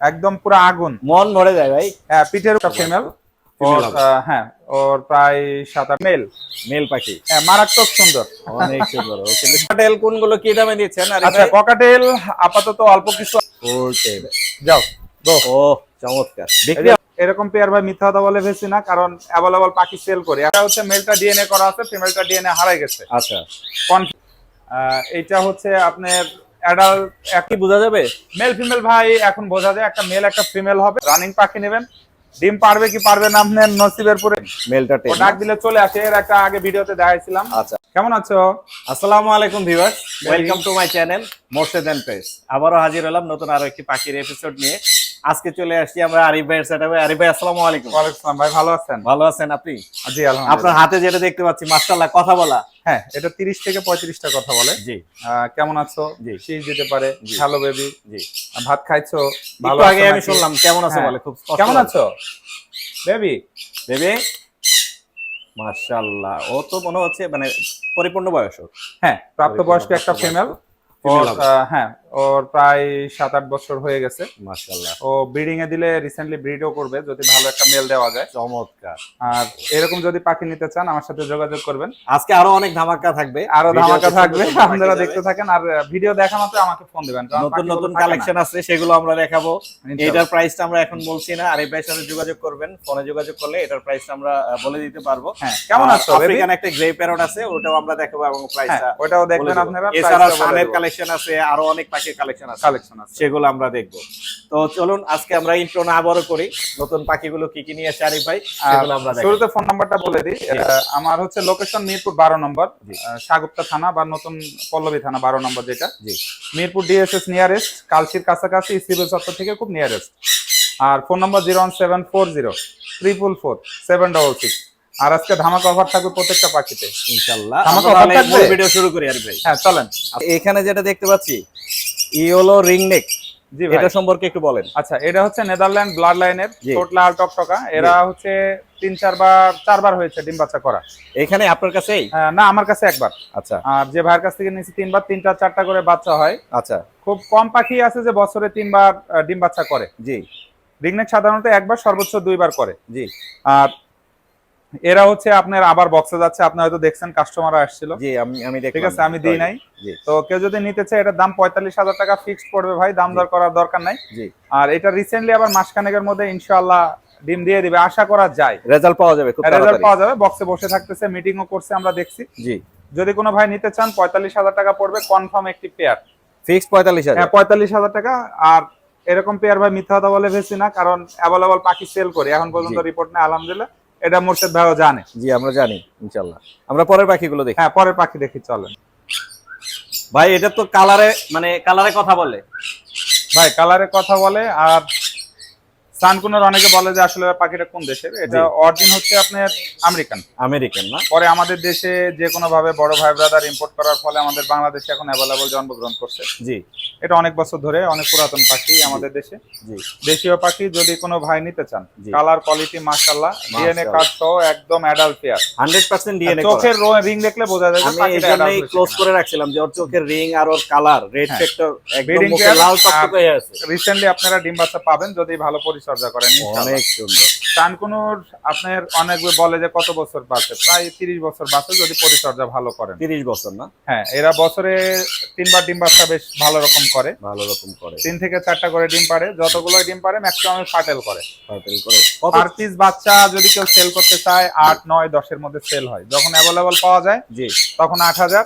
একদম পুরো আগুন। মন ভরে যায় ভাই। হ্যাঁ পিঠের ফিমেল হ্যাঁ ওর প্রায় সাত আট মেল মেল পাখি। হ্যাঁ মারাত্মক সুন্দর। অনেক সুন্দর ও কোনগুলো কি দামে দিচ্ছেন আচ্ছা ককাটেল আপাতত অল্প কিছু যাও ও চমৎকার। এই এরকম পেয়ার ভাই মিথ্যা কথা বলে ভেছি না কারণ অ্যাভেলেবল পাখি সেল করি। একটা হচ্ছে মেলটা ডিএনএ করা আছে ফিমেলটা ডিএনএ হারাই গেছে। আচ্ছা। এইটা হচ্ছে আপনার অ্যাডাল্ট কি বোঝা যাবে? মেল ফিমেল ভাই এখন বোঝা যায় একটা মেল একটা ফিমেল হবে। রানিং পাখি নেবেন। ডিম পারবে কি পারবে না আপনার নসিবের পরে। মেলটা ডাক দিলে চলে আসে এর একটা আগে ভিডিওতে দেখাইছিলাম। আচ্ছা। কেমন আছো? আসসালামু আলাইকুম viewers welcome to my channel Morshed and press আবারও হাজির হলাম নতুন আরও একটি পাখির এপিসোড নিয়ে। আজকে চলে আসছি আমরা আরিফ ভাইয়ের সেটআপে আরিফ ভাই আসসালামু আলাইকুম। ওয়ালাইকুম আসসালাম ভাই ভালো আছেন? ভালো আছেন আপনি? জি আলহামদুলিল্লাহ। আপনার হাতে যেটা দেখতে পাচ্ছি মাশাআল্লাহ কথা বলা। হ্যাঁ এটা তিরিশ থেকে পঁয়ত্রিশটা কথা বলে। জি। কেমন আছো? জি। শীষ যেতে পারে। হ্যালো বেবি জি। ভাত খাইছো? একটু আগে আমি শুনলাম কেমন আছে হ্যাঁ। বলে খুব কেমন আছো? বেবি বেবি মাশাআল্লাহ ও তো মনে হচ্ছে মানে পরিপূর্ণ বয়স। হ্যাঁ প্রাপ্তবয়স্ক একটা ফিমেল হ্যাঁ ওর প্রায় সাত আট বছর হয়ে গেছে। মাশাআল্লাহ। ও ব্রিডিং এ দিলে রিসেন্টলি ব্রিডও করবে যদি ভালো একটা মেল দেওয়া যায়। চমৎকার। আর এরকম যদি পাখি নিতে চান আমার সাথে যোগাযোগ করবেন। আজকে আরও অনেক ধামাকা থাকবে। আরও ধামাকা থাকবে আপনারা দেখতে থাকেন। আর ভিডিও দেখা মাত্র আমাকে ফোন দিবেন নতুন নতুন কালেকশন আছে সেগুলো আমরা দেখাবো। এটার প্রাইসটা আমরা এখন বলছি না আর এই ভাইয়ের সাথে যোগাযোগ করবেন ফোনে যোগাযোগ করলে এটার প্রাইসটা আমরা বলে দিতে পারব। হ্যাঁ কেমন আছো আফ্রিকান একটা গ্রে প্যারট আছে ওটাও আমরা দেখাবো এবং হ্যাঁ প্রাইসটা ওটাও দেখবেন আপনারা এছাড়া সানের কালেকশন আছে আরও অনেক পাখির কালেকশন আছে। কালেকশন আছে। সেগুলো আমরা দেখব। তো চলুন আজকে আমরা ইন্ট্রো না আবারও করি। নতুন পাখিগুলো কি কি নিয়ে আসে আরিফ ভাই সেগুলো আমরা শুরুতে ফোন নাম্বারটা বলে দিই। আমার হচ্ছে লোকেশন মিরপুর বারো নম্বর সাগুপ্তা থানা বা নতুন পল্লবী থানা বারো নম্বর যেটা। জি। মিরপুর ডিএসএস নিয়ারেস্ট কাছাকাছি সিভিল চত্বর থেকে খুব নিয়ারেস্ট আর phone number zero one seven four zero triple four seven double six আর আজকে ধামাকা অফার থাকবে প্রত্যেকটা পাখিতে। ইনশাআল্লাহ থাকবে? ভিডিও শুরু করি আরিফ ভাই। হ্যাঁ চলেন। এখানে যেটা দেখতে পাচ্ছি ইয়োলো রিং নেক। জি ভাই। এটা সম্পর্কে একটু বলেন। আচ্ছা এটা হচ্ছে নেদারল্যান্ড ব্লাড লাইনের। ছোট লাল টকটকা। এরা হচ্ছে তিন চারবার চারবার হয়েছে ডিম বাচ্চা করা। এখানে আপনার কাছেই? না আমার কাছে একবার। আচ্ছা। আর যে ভাইয়ের কাছ থেকে নিয়েছি তিনবার তিনটা চারটা করে বাচ্চা হয়। আচ্ছা। খুব কম পাখি আছে যে বছরে তিনবার ডিম বাচ্চা করে। জি। রিংনেক সাধারণত একবার সর্বোচ্চ দুইবার করে। জি। আর এরা হচ্ছে আপনার আবার বক্সে যাচ্ছে আপনি হয়তো দেখছেন কাস্টমার আসছিল। জি আমি আমি ঠিক আছে আমি দিই নাই। তো কেউ যদি নিতে চায় এটার দাম পঁয়তাল্লিশ হাজার টাকা ফিক্সড পড়বে ভাই দাম দর করার দরকার নাই। জি। আর এটা রিসেন্টলি আবার মাসখানেকের মধ্যে ইনশাআল্লাহ ডিম দিয়ে দিবে আশা করা যায়। রেজাল্ট পাওয়া যাবে খুব রেজাল্ট পাওয়া যাবে বক্সে বসে থাকতেছে মিটিংও করছে আমরা দেখছি। জি। যদি কোনো ভাই নিতে চান পঁয়তাল্লিশ হাজার টাকা পড়বে কনফার্ম একটি পেয়ার ফিক্সড পঁয়তাল্লিশ হাজার। হ্যাঁ পঁয়তাল্লিশ হাজার টাকা আর এরকম পেয়ার ভাই মিথ্যা কথা বলে ভেছি না কারণ অ্যাভেলেবল পাখি সেল করি এখন পর্যন্ত রিপোর্ট নেই আলহামদুলিল্লাহ। এটা মোর্শেদ ভাইও জানে। জি আমরা জানি ইনশাল্লাহ আমরা পরের পাখিগুলো দেখি। হ্যাঁ পরের পাখি দেখি চলেন। ভাই এটা তো কালারে মানে কালারে কথা বলে। ভাই কালারে কথা বলে আর সানকুনের অনেকে বলে যে আসলে পাখিটা কোন দেশের? এটা অরিজিন হচ্ছে আপনার আমেরিকান। আমেরিকান না? পরে আমাদের দেশে যে কোনো ভাবে বড় ভাই ব্রাদার ইম্পোর্ট করার ফলে আমাদের বাংলাদেশে এখন অ্যাভেলেবল জন্মগ্রহণ করছে। জি। এটা অনেক বছর ধরে অনেক পুরাতন পাখি আমাদের দেশে। জি। দেশীয় পাখি যদি কোনো ভাই নিতে চান কালার কোয়ালিটি মাশাআল্লাহ ডিএনএ। কার্ড সহ একদম adult pair hundred percent DNA চোখের রিং দেখলে বোঝা যায় আমি এই জন্যই ক্লোজ করে রাখছিলাম যে ওর চোখের রিং আর ওর কালার রেড। ফ্যাক্টর একদম লাল টকটকে আছে। রিসেন্টলি আপনারা ডিম বাচ্চা পাবেন যদি ভালো পরিচর্যা করেন অনেক সুন্দর। কানকুনুর আপনার অনেক বলে যে কত বছর বাঁচে? প্রায় তিরিশ বছর বাঁচে যদি পরিচর্যা ভালো করেন। তিরিশ বছর না? হ্যাঁ এরা বছরে তিনবার ডিম বাচ্চা বেশ ভালো রকম করে। ভালো রকম করে। তিন থেকে চারটা করে ডিম পারে যতগুলো ডিম পারে ম্যাক্সিমাম ফাটেল করে। তাড়াতাড়ি করে। পার পিস বাচ্চা যদি কেউ সেল করতে চায় আট নয় দশের মধ্যে সেল হয়। যখন অ্যাভেলেবল পাওয়া যায় জি। তখন আট হাজার।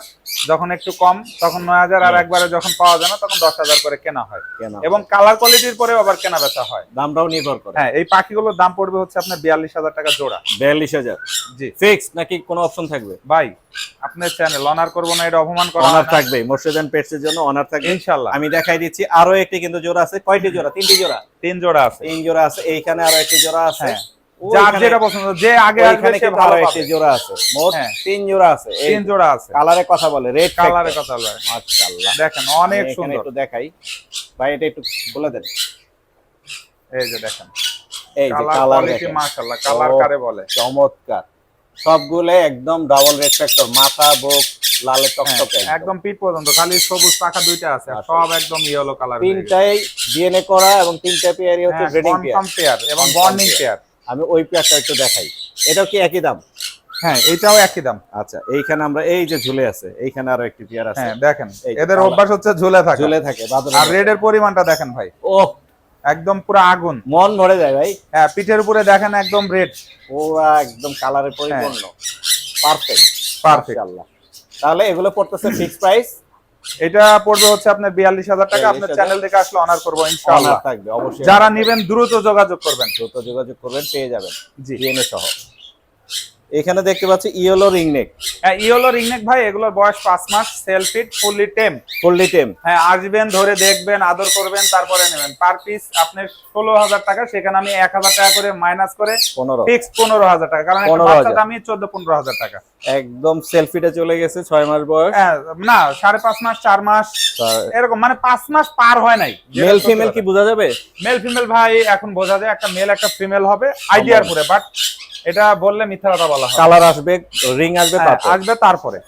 যখন একটু কম তখন নয় হাজার আর একবারে যখন পাওয়া যায় না তখন দশ হাজার করে কেনা হয়। এবং কালার কোয়ালিটির পরেও আবার কেনা বেচা হয়। দামটাও নির্ভর করে। হ্যাঁ এই পাখিগুলোর দাম পড়বে হচ্ছে আপনার বিয়াল্লিশ হাজার টাকা জোড়া। বিয়াল্লিশ হাজার। জি। ফিক্স নাকি কোনো অপশন থাকবে? ভাই আপনার চ্যানেল অনার করব না এটা অপমান করা অনার থাকবে মোর্শেদান পেটস এর জন্য অনার থাকবে। ইনশাল্লাহ। আমি দেখাই দিচ্ছি আরও একটি কিন্তু জোড়া আছে। কয়টি জোড়া? তিনটি জোড়া? তিন জোড়া আছে। তিন জোড়া আছে এইখানে আরও একটি জোড়া আছে। হ্যাঁ। যার যেটা পছন্দ যে আগে আসবে সে ভালো পাবে। জোড়া আছে। মোট হ্যাঁ। তিন জোড়া আছে। তিন জোড়া আছে। কালারে কথা বলে রেড কালারের কথা বলে। মাশাআল্লাহ। দেখেন অনেক সুন্দর। একটু দেখাই। ভাই এটা একটু বলে দেন। এই যে দেখেন। এই যে কালার কালার দেখেন। মাশাআল্লাহ কালার কারে বলে? চমৎকার। সবগুলো একদম ডাবল রেড ফ্যাক্টর মাথা বুক লালে টকটকে হ্যাঁ, একদম পিঠ পর্যন্ত খালি সবুজ পাখা দুইটা আছে। সব একদম ইয়েলো কালার তিনটাই ডিএনএ করা এবং তিনটা পেয়ারই হচ্ছে ব্রিডিং পেয়ার এবং বর্নিং। পেয়ার আমি ওই পেয়ারটা একটু দেখাই। এটাও কি একই দাম? হ্যাঁ এটাও একই দাম। আচ্ছা এইখানে আমরা এই যে ঝুলে আছে এইখানে আরও একটি পেয়ার আছে। হ্যাঁ দেখেন এদের অভ্যাস হচ্ছে ঝুলে থাকা। ঝুলে থাকে আর। রেডের পরিমাণটা দেখেন ভাই। ও একদম পুরো আগুন। মন ভরে যায় ভাই। হ্যাঁ পিঠের উপরে দেখেন একদম রেড। পুরা একদম কালারে পরিপূর্ণ। পারফেক্ট পারফেক্ট আল্লাহ তাহলে এগুলো পড়তেছে ফিক্স প্রাইস এটা পড়বে হচ্ছে আপনার বিয়াল্লিশ হাজার টাকা। আপনার চ্যানেল থেকে আসলে অনার করব ইনশাআল্লাহ। থাকবে অবশ্যই। যারা নেবেন দ্রুত যোগাযোগ করবেন। দ্রুত যোগাযোগ করবেন পেয়ে যাবেন। জি। সহ। এখানে দেখতে পাচ্ছি ইয়েলো রিং নেক। হ্যাঁ ইয়েলো রিংনেক ভাই এগুলোর বয়স পাঁচ মাস self feed fully tame. Fully tame. হ্যাঁ আসবেন ধরে দেখবেন আদর করবেন তারপরে নেবেন। পার পিস আপনার ষোলো হাজার টাকা সেখানে আমি এক হাজার টাকা করে মাইনাস করে পনেরো। ফিক্স পনেরো হাজার টাকা। কারণ একটা 15,000 বাচ্চা দামি চোদ্দ পনেরো হাজার টাকা। একদম সেলফিটা চলে গেছে ছয় মাস বয়স। হ্যাঁ না সাড়ে পাঁচ মাস চার মাস এরকম মানে পাঁচ মাস পার হয় নাই। মেল ফিমেল কি বোঝা যাবে? মেল ফিমেল ভাই এখন বোঝা যায় একটা মেল একটা ফিমেল হবে আইডিয়ার পরে বাট এটা বললে মিথ্যা কথা বলা হয়। কালার আসবে রিং আসবে হ্যাঁ, আসবে তারপরে।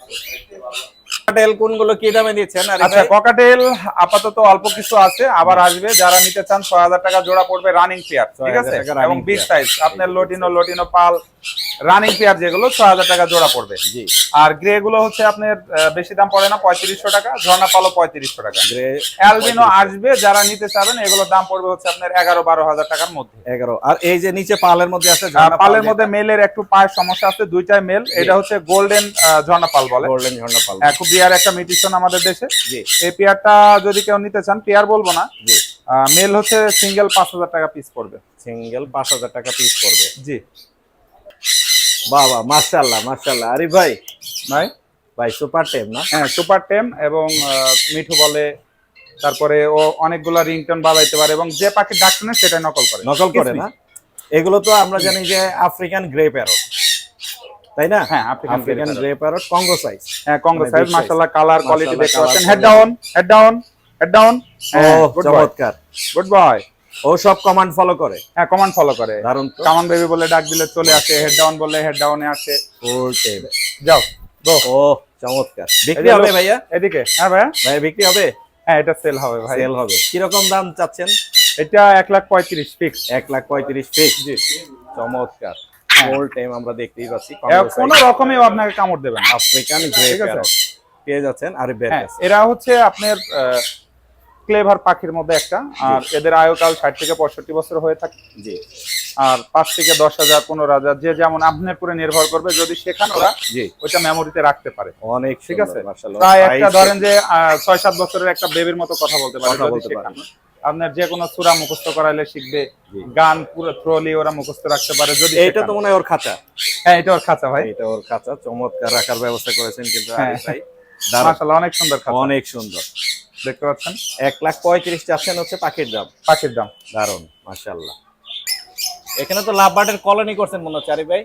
টেল কোনগুলো কি দামে দিচ্ছেন? আচ্ছা ককাটেল আপাতত অল্প কিছু আছে আবার আসবে। যারা নিতে চান ছয় হাজার টাকা জোড়া পড়বে রানিং পেয়ার ঠিক আছে? এবং বিগ। সাইজ আপনার লটিনো লটিনো পাল রানিং পেয়ার যেগুলো ছয় হাজার টাকা জোড়া পড়বে। জি। আর গ্রে গুলো হচ্ছে আপনার বেশি দাম পড়ে না পঁয়ত্রিশশো টাকা ঝর্ণা পালো পঁয়ত্রিশশো টাকা। অ্যালবিনো আসবে যারা নিতে চাবেন এগুলোর দাম পড়বে হচ্ছে আপনার এগারো বারো হাজার টাকার মধ্যে। এগারো। আর এই যে নিচে পালের মধ্যে আছে পালের মধ্যে মেলের একটু পায়ের সমস্যা আছে দুইটাই মেল। এটা হচ্ছে গোল্ডেন ঝর্ণা পাল বলে। গোল্ডেন ঝর্ণা পাল। হ্যাঁ, খুব বিয়ার একটা মিউটিশন আমাদের দেশে। জি। এই পেয়ারটা যদি কেউ নিতে চান পেয়ার বলব না। জি। মেল হচ্ছে সিঙ্গেল পাঁচ হাজার টাকা পিস পড়বে। সিঙ্গেল পাঁচ হাজার টাকা পিস পড়বে। জি। বাবা মার্শাল্লাহ মার্শাল্লাহ আরে ভাই। ভাই? ভাই সুপার টেম না? হ্যাঁ সুপার টেম এবং মিঠু বলে। তারপরে ও অনেকগুলা রিংটন বাজাইতে পারে এবং যে পাখির ডাক শুনে সেটা নকল করে। নকল করে না? এগুলো তো আমরা জানি যে আফ্রিকান গ্রে প্যারট তাই না? হ্যাঁ, African grey parrot Congo size হ্যাঁ মানে সাইজ মাশাআল্লাহ কালার কোয়ালিটি দেখতে পাচ্ছেন। Head down head down head down চমৎকার। গুড বয় ও সব কমান্ড ফলো করে? হ্যাঁ কমান্ড ফলো করে। দারুণ তো। কামান বেবি বলে ডাক দিলে চলে আসে হেড ডাউন বলে হেড ডাউনে আসে। টেম যাও গো ও চমৎকার। বিক্রি হবে ভাইয়া? এদিকে হ্যাঁ ভাইয়া? ভাইয়া বিক্রি হবে? হ্যাঁ এটা সেল হবে ভাই। সেল হবে। কীরকম দাম চাচ্ছেন? এটা এক লাখ পঁয়ত্রিশ ফিক্স এক লাখ পঁয়ত্রিশ ফিক্স জি। চমৎকার। হ্যাঁ। ফুল টাইম আমরা দেখতেই পাচ্ছি কোন রকমই আপনাকে কামড় দেবে না। আফ্রিকান গ্রে প্যারট পেয়ে যাচ্ছেন আর হ্যাঁ এরা হচ্ছে আপনার ক্লেভার পাখির মধ্যে একটা আর এদের আয়ুকাল ষাট থেকে পঁয়ষট্টি বছর হয়ে থাকে। জি। আর পাঁচ থেকে দশ হাজার পনেরো হাজার যে যেমন আপনার পুরো নির্ভর করবে যদি সেখানে ওরা ওইটা মেমোরিতে রাখতে পারে। অনেক ঠিক আছে? প্রায় একটা ধরেন যে ছয় সাত বছরের একটা বেবির মতো কথা বলতে পারে আপনার যে কোনো সুরা মুখস্থ করাইলে শিখবে গান পুরো থ্রোলি ওরা মুখস্থ রাখতে পারে যদি এইটা তো মনে হয় ওর খাঁচা। হ্যাঁ এটা ওর খাঁচা ভাই। এটা ওর খাঁচা চমৎকার রাখার ব্যবস্থা করেছেন কিন্তু হ্যাঁ। ভাই। মাশাআল্লাহ অনেক সুন্দর খাঁচা। অনেক সুন্দর। দেখতে পাচ্ছেন? এক লাখ পঁয়ত্রিশ চাচ্ছেন হচ্ছে পাখির দাম। পাখির দাম। দারুণ মাশাল্লাহ এখানে তো লাভ বাটের কলোনি করছেন মনে হচ্ছে আরিফ ভাই।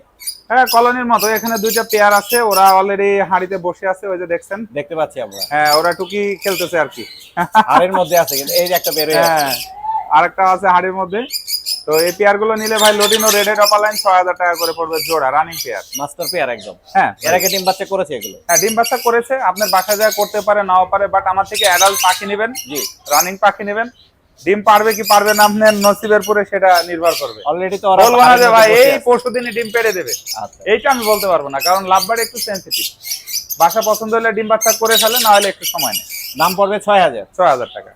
হ্যাঁ কলোনির মতো। এখানে দুইটা পেয়ার আছে ওরা অলরেডি হাড়িতে বসে আছে ওই যে দেখছেন? দেখতে পাচ্ছি আমরা। হ্যাঁ ওরা টুকি খেলতেছে আর কি। হাড়ের মধ্যে আছে কিন্তু এই যে একটা বের হ্যাঁ আরেকটা আছে হাড়ির মধ্যে। তো এই পেয়ারগুলো নিলে ভাই লোডিনো রেডেড অপার লাইন ছয় হাজার টাকা করে পড়বে জোড়া রানিং পেয়ার মাস্টার পেয়ার একদম। হ্যাঁ। এর আগে ডিম বাচ্চা করেছে এগুলো? হ্যাঁ ডিম বাচ্চা করেছে আপনার বাসা যা করতে পারে নাও পারে বাট আমার থেকে অ্যাডাল্ট পাখি নেবেন। জি। রানিং পাখি নেবেন। ডিম পারবে কি পারবে না আপনার নসিবের পরে সেটা নির্ভর করবে। অলরেডি তো ওরা বলব না যে ভাই এই বসে পরশু দিনই ডিম পেড়ে দেবে। আচ্ছা। এইটা আমি বলতে পারব না কারণ লাভবার একটু সেন্সিটিভ বাসা পছন্দ হলে ডিম বাচ্চা করে ফেলে না হলে একটু সময় নেয়। দাম পড়বে ছয় হাজার। ছয় হাজার টাকা।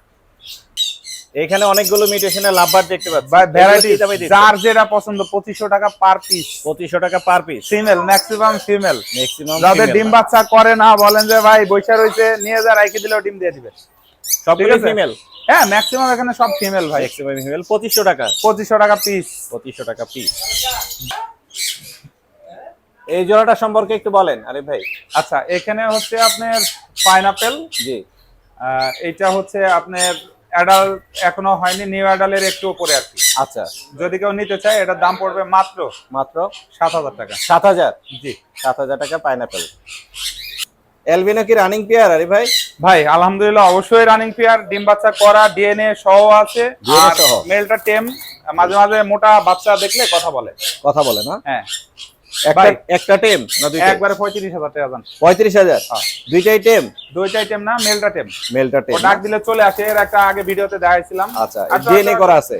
এখানে অনেকগুলো মিউটেশনের লাভ বার্ড দেখতে পাচ্ছি। ভ্যারাইটি? যার যেটা পছন্দ পঁচিশশো টাকা পার পিস পঁচিশশো টাকা per piece female maximum female maximum যাদের ডিম বাচ্চা করে না বলেন যে ভাই বৈশা রয়েছে নিয়ে যা রাইখে দিলেও ডিম দিয়ে দিবে। সবগুলো? ফিমেল হ্যাঁ ম্যাক্সিমাম এখানে সব ফিমেল ভাই। ম্যাক্সিমাম ফিমেল পঁচিশশো টাকা। পঁচিশশো টাকা পিস পঁচিশশো টাকা পিস এই জোড়াটা সম্পর্কে একটু বলেন আরে ভাই। আচ্ছা এখানে হচ্ছে আপনার পাইনাপেল জি। এটা হচ্ছে আপনার অ্যাডাল এখনও হয়নি নিউ অ্যাডালের একটু উপরে আর কি। আচ্ছা। যদি কেউ নিতে চায় এটার দাম পড়বে মাত্র মাত্র? সাত হাজার টাকা। সাত হাজার? জি। সাত হাজার টাকা পাইনাপেল এলবিনো কি রানিং পেয়ার আরে ভাই? ভাই আলহামদুলিল্লাহ অবশ্যই রানিং পেয়ার ডিম বাচ্চা করা ডিএনএ সহ আছে। আর মেলটা টেম মাঝে মাঝে মোটা বাচ্চা দেখলে কথা বলে। কথা বলে না? হ্যাঁ। একটা একটা টেম না দুইটা একবারে পঁয়ত্রিশ হাজার টাকা যান পঁয়ত্রিশ হাজার? হ্যাঁ। দুইটাই টেম দুইটা আইটেম না মেলটা টেম মেলটা টেম ডাক দিলে চলে আসে এর একটা আগে ভিডিওতে দেখাইছিলাম। আচ্ছা আচ্ছা, ডিএনএ আচ্ছা। করা আছে?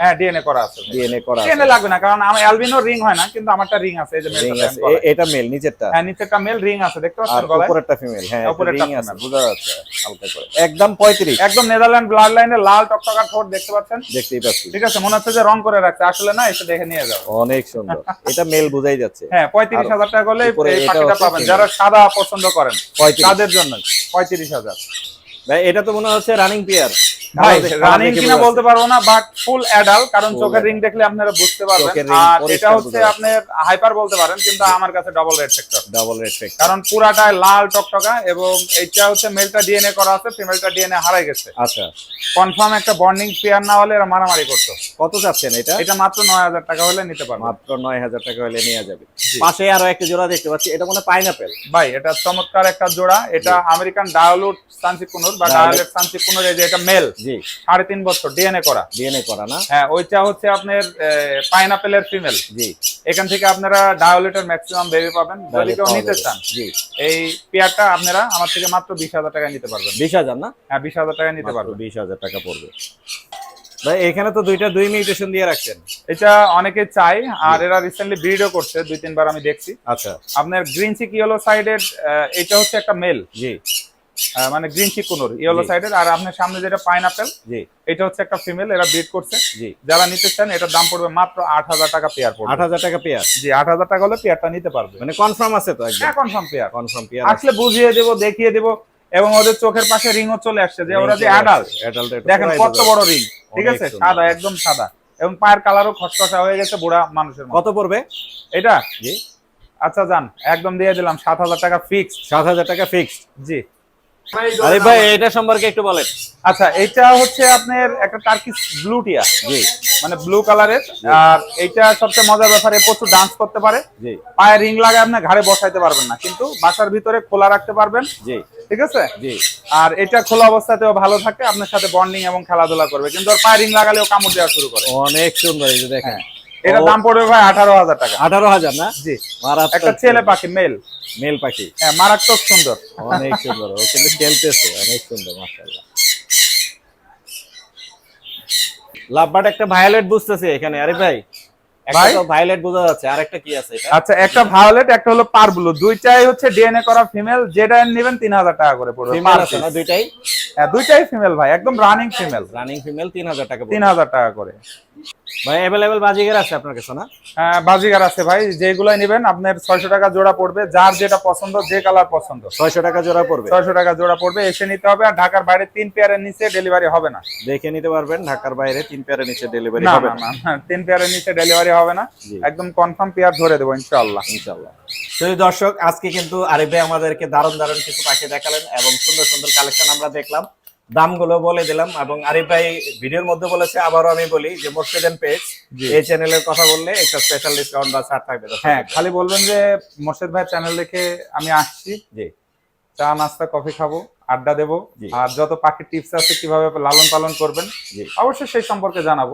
হ্যাঁ ডিএনএ করা আছে। ডিএনএ করা আছে। ডিএনএ লাগবে না কারণ আমার অ্যালবিনো রিং হয় না কিন্তু আমারটা রিং আছে এই যে রিং আছে। এটা মেল নিচেরটা হ্যাঁ নিচেরটা মেল রিং আছে দেখতে পাচ্ছেন গলায়? উপরেরটা ফিমেল হ্যাঁ রিং আছে। বোঝা যাচ্ছে হালকা করে। একদম পঁয়ত্রিশ। একদম নেদারল্যান্ড ব্লাড লাইনে লাল টকটকা ঠোঁট দেখতে পাচ্ছেন? দেখতেই পাচ্ছি। ঠিক আছে মনে হচ্ছে যে রং করে রাখছে আসলে না এসে দেখে নিয়ে যাও। অনেক সুন্দর। এটা মেল বোঝাই যাচ্ছে। হ্যাঁ পঁয়ত্রিশ হাজার টাকা হলে এই পাখিটা পাবেন যারা সাদা পছন্দ করেন। তাদের জন্য পঁয়ত্রিশ হাজার। ভাই এটা তো মনে হচ্ছে রানিং পেয়ার ভাই রানিং কিনা বলতে পারব না বাট ফুল অ্যাডাল্ট কারণ চোখের রিং দেখলে আপনারা বুঝতে পারবেন। আর এটা হচ্ছে বোঝা হাইপার বলতে পারেন কিন্তু আমার কাছে double red sector double red fake কারণ পুরাটাই লাল টকটকা এবং এটা হচ্ছে মেলটা ডিএনএ করা আছে ফিমেলটা ডিএনএ হারাই গেছে। আচ্ছা। কনফার্ম একটা বন্ডিং পেয়ার না হলে এরা মারামারি করতো। কত চাচ্ছেন এটা? এটা মাত্র নয় হাজার টাকা হলে নিতে পারব। মাত্র নয় হাজার টাকা হলে নিয়ে যাবে। পাশে আরও একটা জোড়া দেখতে পাচ্ছি এটা মনে পাইনাপেল ভাই এটা চমৎকার একটা জোড়া। এটা আমেরিকান ডায়ালুট সানচিকুনুর বা। ডায়ালেট। সানচিকুনুর এই যে এটা মেল জি। সাড়ে তিন বছর ডিএনএ করা। ডিএনএ করা না? হ্যাঁ ওইটা হচ্ছে আপনার পাইনাপেলের ফিমেল জি। এখান থেকে আপনারা ডায়োলেটের ম্যাক্সিমাম বেবি পাবেন। যদি কেউ নিতে চান জি। এই পেয়ারটা আপনারা আমার থেকে মাত্র বিশ হাজার টাকায় নিতে পারবেন। বিশ হাজার না? হ্যাঁ বিশ হাজার টাকায় নিতে পারবেন। বিশ হাজার টাকা পড়বে। ভাই এখানে তো দুইটা দুই মিউটেশন দিয়ে রাখছেন। এটা অনেকে চাই আর এরা রিসেন্টলি ব্রিডও করছে দুই তিনবার আমি দেখছি। আচ্ছা। আপনার গ্রিন চিক ইয়েলো সাইডের এটা হচ্ছে একটা মেল জি। মানে গ্রিন চিক কুনুর ইয়েলো। সাইডের আর আপনার সামনে যেটা পাইনাপেল জি। এটা হচ্ছে একটা ফিমেল এরা ব্রিড করছে। জি। যারা নিতে চান এটার দাম পড়বে মাত্র আট হাজার টাকা পেয়ার পড়বে। আট হাজার টাকা পেয়ার জি আট হাজার টাকা হলে পেয়ারটা নিতে পারবে। মানে কনফার্ম আছে তো একদম। হ্যাঁ কনফার্ম পেয়ার কনফার্ম পেয়ার আসলে বুঝিয়ে দেব দেখিয়ে দেব এবং ওদের চোখের পাশে রিংও চলে আসছে যে ওরা যে অ্যাডাল্ট দেখেন কত বড় রিং ঠিক আছে? সাদা একদম সাদা। এবং পায়ের কালারও খসখসা হয়ে গেছে বুড়া মানুষের মতো। কত পড়বে? এটা? জি। আচ্ছা যান। একদম দিয়ে দিলাম সাত হাজার টাকা ফিক্স সাত হাজার টাকা ফিক্সড জি। আরে ভাই এটা সম্পর্কে একটু বলেন। আচ্ছা এটা হচ্ছে আপনার একটা ব্লু টিয়া জি। মানে ব্লু কালারের আর এইটা সবচেয়ে মজার ব্যাপারে প্রচুর ডান্স করতে পারে। জি। পায়ে রিং লাগায় আপনি ঘাড়ে বসাইতে পারবেন না কিন্তু বাসার ভিতরে খোলা রাখতে পারবেন। জি। ঠিক আছে? জি। আর এটা খোলা অবস্থাতেও ভালো থাকে আপনার সাথে বন্ডিং এবং খেলাধুলা করবে। কিন্তু ওর পায়ে রিং লাগালেও কামড় দেওয়া শুরু করে। অনেক সুন্দর এই যে দেখেন। এটা দাম পড়বে ভাই আঠারো হাজার টাকা। আঠারো হাজার না? জি। একটা ছেলে পাখি মেল মেল পাখি। হ্যাঁ মারাত্মক সুন্দর। অনেক সুন্দর ও কিন্তু খেলতেছে অনেক সুন্দর মাশাআল্লাহ। লাভবাট একটা ভায়োলেট বুঝতেছে এখানে। আরে ভাই একটা তো ভায়োলেট বোঝা যাচ্ছে আর একটা কি আছে এটা? আচ্ছা একটা ভায়োলেট একটা হলো পার ব্লু দুইটাই হচ্ছে ডিএনএ করা ফিমেল যেটা নেবেন তিন হাজার টাকা করে পড়বে ফিমেল আছে না দুইটাই? হ্যাঁ দুইটাই ফিমেল ভাই একদম রানিং ফিমেল রানিং ফিমেল তিন হাজার টাকা তিন পড়বে। হাজার টাকা করে। ভাই অ্যাভেলেবেল বাজিগার আছে আপনার কাছে না? হ্যাঁ, বাজিগার আছে ভাই। যেগুলাই নেবেন আপনার ছয়শো টাকা জোড়া পড়বে। যার যেটা পছন্দ যে কালার পছন্দ। ছয়শো টাকা জোড়া পড়বে? ছয়শো টাকা জোড়া পড়বে এসে নিতে হবে। আর ঢাকার বাইরে তিন পেয়ারের নিচে ডেলিভারি হবে না। দেখে নিতে পারবেন ঢাকার বাইরে তিন পেয়ারের নিচে ডেলিভারি হবে না না। তিন পেয়ারের নিচে ডেলিভারি হবে না। একদম কনফার্ম পেয়ার ধরে দেবো ইনশাআল্লাহ। ইনশাল্লাহ তো দর্শক আজকে কিন্তু আরিফ ভাই আমাদেরকে দারুণ দারুণ কিছু পাখি দেখালেন এবং সুন্দর সুন্দর কালেকশন আমরা দেখলাম। দামগুলো বলে দিলাম এবং আরিফ ভাই ভিডিওর মধ্যে বলেছে আবারও আমি বলি যে মোর্শেদেন পেজ। এই চ্যানেলের কথা বললে একটা স্পেশাল ডিসকাউন্ট বা ছাড় থাকবে। হ্যাঁ খালি বলবেন যে মোর্শেদ ভাই চ্যানেল দেখে আমি আসছি। জি। চা নাস্তা কফি খাব আড্ডা দেবো। আর যত পাখির টিপস আছে কীভাবে লালন পালন করবেন অবশ্যই সেই সম্পর্কে জানাব।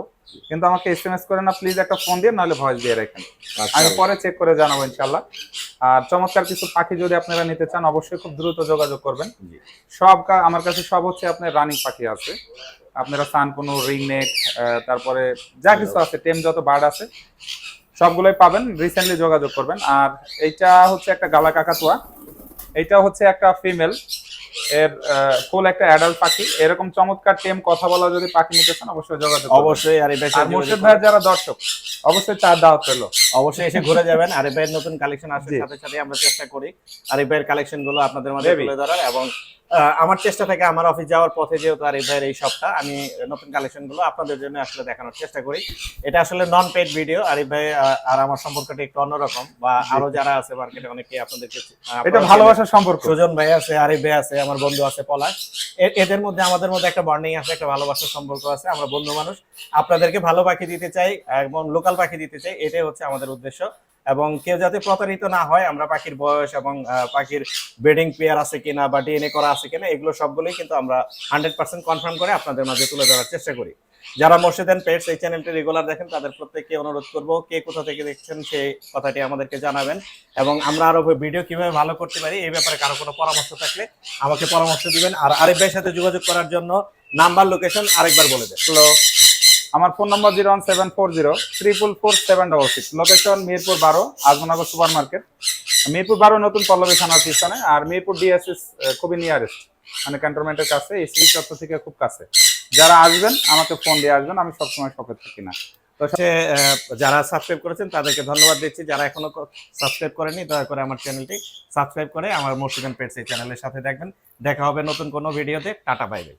কিন্তু আমাকে এসএমএস করে না প্লিজ একটা ফোন দিয়ে নাহলে ভয়েস দিয়ে রাখেন। আচ্ছা। আমি পরে চেক করে জানাব ইনশাল্লাহ আর চমৎকার কিছু পাখি যদি আপনারা নিতে চান অবশ্যই খুব দ্রুত যোগাযোগ করবেন। সব আমার কাছে সব হচ্ছে আপনার রানিং পাখি আছে। আপনারা সান কোনো রিং নেক তারপরে যা কিছু আছে টেম যত বার্ড আছে সবগুলোই পাবেন। রিসেন্টলি যোগাযোগ করবেন। আর এইটা হচ্ছে একটা গালা কাকাতুয়া এইটা হচ্ছে একটা ফিমেল এর ফুল একটা অ্যাডাল্ট পাখি এরকম চমৎকার টেম কথা বলা যদি পাখি নিতে চান অবশ্যই যোগাযোগ। অবশ্যই আর ভাই মুর্শিদ ভাই যারা দর্শক অবশ্যই চার দাওয়াত পেল অবশ্যই এসে ঘুরে যাবেন আরিফ ভাইয়ের নতুন কালেকশন আসার সাথে সাথে আমরা চেষ্টা করি আরিফ ভাইয়ের কালেকশনগুলো আপনাদের মাঝে. তুলে ধরার এবং আমার চেষ্টা থাকে আমার অফিস যাওয়ার পথে যেহেতু আরিফ ভাইয়ের এই সপ্তাহ আমি নতুন কালেকশনগুলো আপনাদের জন্য আসলে দেখানোর চেষ্টা করি। এটা আসলে নন পেড ভিডিও আরিফ ভাই আর আমার সম্পর্কটা একটু অন্যরকম বা আরও যারা আছে মার্কেটে অনেকে আপনাদেরকে এটা ভালোবাসার সম্পর্ক। সুজন ভাই আছে আরিফ ভাই আছে আমার বন্ধু আছে পলাশ। এদের মধ্যে আমাদের মধ্যে একটা বন্ডিং আছে একটা ভালোবাসার সম্পর্ক আছে আমরা বন্ধু মানুষ। আপনাদেরকে ভালো পাখি দিতে চাই এবং লোকাল পাখি দিতে চাই এটাই হচ্ছে আমাদের উদ্দেশ্য। এবং কেউ যাতে প্রতারিত না হয়, আমরা পাখির বয়স এবং পাখির ব্রিডিং পেয়ার আছে কিনা বা ডিএনএ করা আছে কিনা, এগুলো সবগুলোই কিন্তু আমরা হান্ড্রেড পার্সেন্ট কনফার্ম করে আপনাদের মাঝে তুলে ধরার চেষ্টা করি। যারা মোর্শেদেন পেটস এই চ্যানেলটি রেগুলার দেখেন, তাদের প্রত্যেককে অনুরোধ করব, কে কোথা থেকে দেখছেন সেই কথাটি আমাদেরকে জানাবেন এবং আমরা আরও ভিডিও কীভাবে ভালো করতে পারি, এই ব্যাপারে কারও কোনো পরামর্শ থাকলে আমাকে পরামর্শ দিবেন। আর আরেক ভাইয়ের সাথে যোগাযোগ করার জন্য নাম্বার লোকেশন আরেকবার বলে দেন। হ্যালো আমার phone number zero one seven four zero triple four seven double six location Mirpur বারো, আজমনগর সুপার মার্কেট মিরপুর বারো নতুন পল্লবী থানার পিছনে, আর মিরপুর ডিএসএস খুবই নিয়ারেস্ট মানে ক্যান্টনমেন্টের কাছে, এই শ্রী চত্বর থেকে খুব কাছে। যারা আসবেন, আমাকে ফোন দিয়ে আসবেন, আমি সবসময় শপে থাকি না। তো সে যারা সাবস্ক্রাইব করেছেন, তাদেরকে ধন্যবাদ দিচ্ছি। যারা এখনও সাবস্ক্রাইব করেনি দয়া করে আমার চ্যানেলটি সাবস্ক্রাইব করে আমার মোর্শেদেন পেটস এই চ্যানেলের সাথে দেখবেন। দেখা হবে নতুন কোনো ভিডিওতে টাটা বাইবে